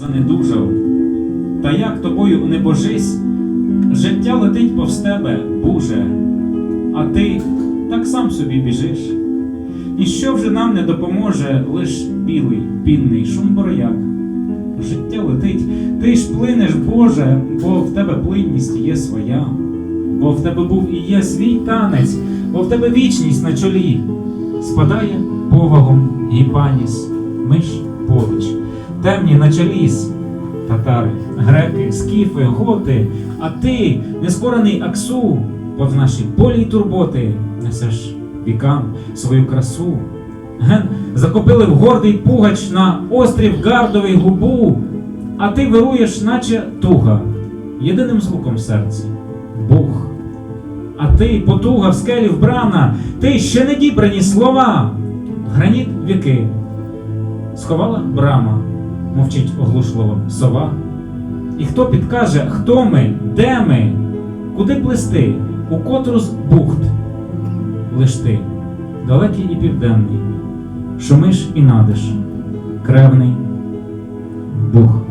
занедужав. Та як тобою не божись, життя летить повз тебе, Боже, а ти так сам собі біжиш. Ніщо вже нам не допоможе, лиш білий, пінний шум борояк. Життя летить, ти ж плинеш, Боже, бо в тебе плинність є своя, бо в тебе був і є свій танець, бо в тебе вічність на чолі. Спадає повагом гіпаніс, ми ж поруч, темні наче татари, греки, скіфи, готи, а ти, нескорений Аксу, повз наші полі й турботи, несеш вікам свою красу. Ген закопили в гордий пугач на острів Гардовий губу, а ти вируєш, наче туга, єдиним звуком в серці Бог. А ти, потуга в скелі вбрана, ти ще не дібрані слова, граніт віки. Сховала брама, мовчить оглушливо сова. І хто підкаже, хто ми, де ми, куди плисти, у котру з бухт? Лиш ти, далекий і південний, шумиш і надиш, кревний Бух.